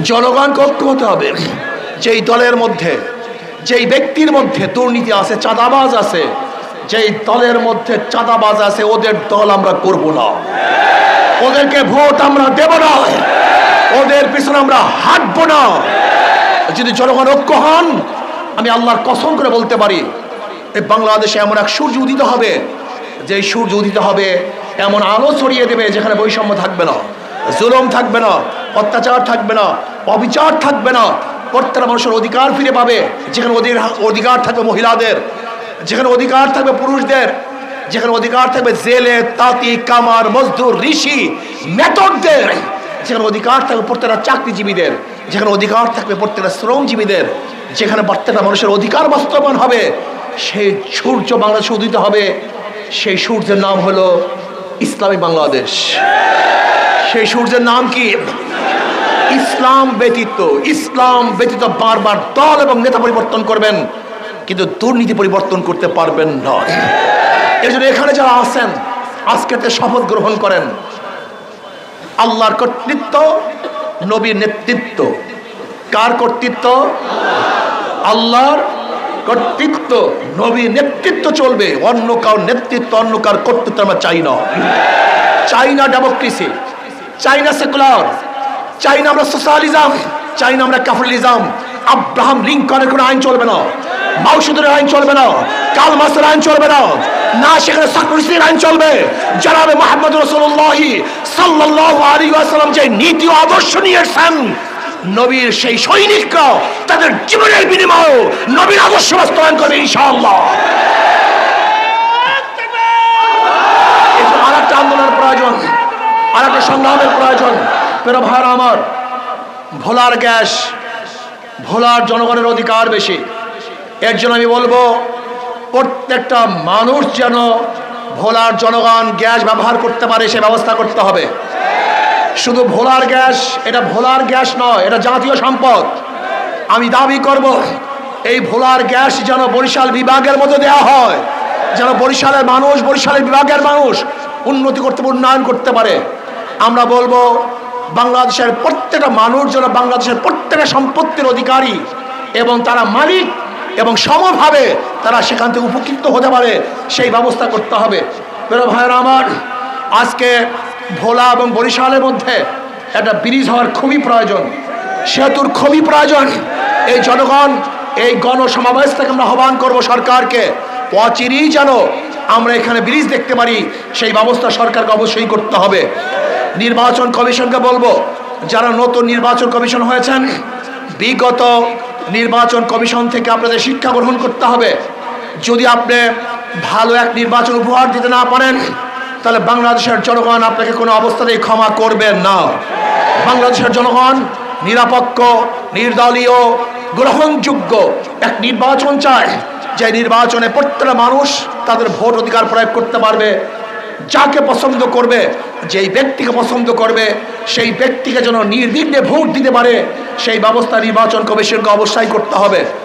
জনগণকে হতে হবে। যেই দলের মধ্যে, যেই ব্যক্তির মধ্যে দুর্নীতি আছে, চাঁদাবাজ আছে, যেই দলের মধ্যে চাঁদাবাজ আছে, ওদের দল আমরা করব না। ওদেরকে ভোট আমরা দেব না। ওদের পিছনে আমরা হাঁটবো না। যদি জনগণ ঐক্য হন, আমি আল্লাহর কসম করে বলতে পারি এই বাংলাদেশে এমন এক সূর্য উদিত হবে যে সূর্য উদিত হবে, এমন আলো ছড়িয়ে দেবে যেখানে বৈষম্য থাকবে না। জুলম থাকবে না, অত্যাচার থাকবে না, অবিচার থাকবে না। প্রত্যেকটা মানুষের অধিকার ফিরে পাবে। যেখানে অধিকার থাকবে মহিলাদের, যেখানে অধিকার থাকবে পুরুষদের, যেখানে অধিকার থাকবে জেলে, তাঁতি, কামার, মজদুর, ঋষি মেথডদের যেখানে অধিকার থাকবে প্রত্যেকটা চাকরিজীবীদের, যেখানে অধিকার থাকবে প্রত্যেকটা শ্রমজীবীদের, যেখানে প্রত্যেকটা মানুষের অধিকার বাস্তবায়ন হবে, সেই সূর্য বাংলাদেশে উদিত হবে। সেই সূর্যের নাম হলো ইসলামী বাংলাদেশ। সেই সূর্যের নাম কি? ইসলাম ব্যতীত ইসলাম ব্যতীত বারবার দল এবং নেতা পরিবর্তন করবেন, কিন্তু দুর্নীতি পরিবর্তন করতে পারবেন না। এই জন্য এখানে যারা আছেন, আজকে তে শপথ গ্রহণ করেন। আল্লাহর কর্তৃত্ব, নবীর নেতৃত্ব। কার কর্তৃত্ব? আল্লাহর কর্তৃত্ব, নবীর নেতৃত্ব চলবে। অন্য কার নেতৃত্ব, অন্য কার কর্তৃত্ব আমরা চাই না। চাই না ডেমোক্রেসি চাই না সেকুলার চাই না আমরা সোশ্যালিজম চাই না আমরা ক্যাপিটালিজম। আব্রাহাম লিঙ্কনের কোনো আইন চলবে না, মাউসুদের আইন চলবে না কাল মাসের আইন চলবে না না সেখানে সাকরিস্তির আইন চলবে। জনাবে মোহাম্মদ রসুল্লাহি সাল্লাল্লাহু আলাইহি ওয়াসাল্লাম যে নীতি আদর্শ নিয়ে এসেছেন, নবীর সেই সৈনিকরা তাদের জীবনের বিনিময়ে নবীর আদর্শ বাস্তবায়ন করবে ইনশাআল্লাহ আর একটা আন্দোলনের প্রয়োজন সংগ্রামের প্রয়োজন। পেরো ভাইয়ের আমার, ভোলার গ্যাস, ভোলার জনগণের অধিকার বেশি। এর জন্য আমি বলব, প্রত্যেকটা মানুষ যেন ভোলার জনগণ গ্যাস ব্যবহার করতে পারে, সে ব্যবস্থা করতে হবে। শুধু ভোলার গ্যাস, এটা ভোলার গ্যাস নয়, এটা জাতীয় সম্পদ। আমি দাবি করব, এই ভোলার গ্যাস যেন বরিশাল বিভাগের মধ্যে দেওয়া হয়, যেন বরিশালের মানুষ, বরিশালের বিভাগের মানুষ উন্নতি করতে, উন্নয়ন করতে পারে। আমরা বলব, বাংলাদেশের প্রত্যেকটা মানুষ যেন বাংলাদেশের প্রত্যেকটা সম্পত্তির অধিকারী এবং তারা মালিক এবং সমভাবে তারা সেখান থেকে উপকৃত হতে পারে, সেই ব্যবস্থা করতে হবে। প্রিয় ভাইয়েরা আমার, আজকে ভোলা এবং বরিশালের মধ্যে একটা ব্রিজ হওয়ার খুবই প্রয়োজন। সেতুর খুবই প্রয়োজন। এই জনগণ, এই গণসমাবেশ থেকে আমরা আহ্বান করব সরকারকে অচিরেই যেন আমরা এখানে ব্রিজ দেখতে পারি, সেই ব্যবস্থা সরকারকে অবশ্যই করতে হবে। নির্বাচন কমিশনকে বলব, যারা নতুন নির্বাচন কমিশন হয়েছেন, বিগত নির্বাচন কমিশন থেকে আপনাদের শিক্ষা গ্রহণ করতে হবে। যদি আপনি ভালো এক নির্বাচন উপহার দিতে না পারেন, তাহলে বাংলাদেশের জনগণ আপনাকে কোনো অবস্থাতেই ক্ষমা করবেন না। বাংলাদেশের জনগণ নিরাপক্ষ, নির্দলীয়, গ্রহণযোগ্য এক নির্বাচন চায়। যে নির্বাচনে প্রত্যেকটা মানুষ তাদের ভোট অধিকার প্রয়োগ করতে পারবে, যাকে পছন্দ করবে যেই ব্যক্তিকে পছন্দ করবে, সেই ব্যক্তিকে যেন নির্বিঘ্নে ভোট দিতে পারে, সেই ব্যবস্থা নির্বাচন কমিশনকে অবশ্যই করতে হবে।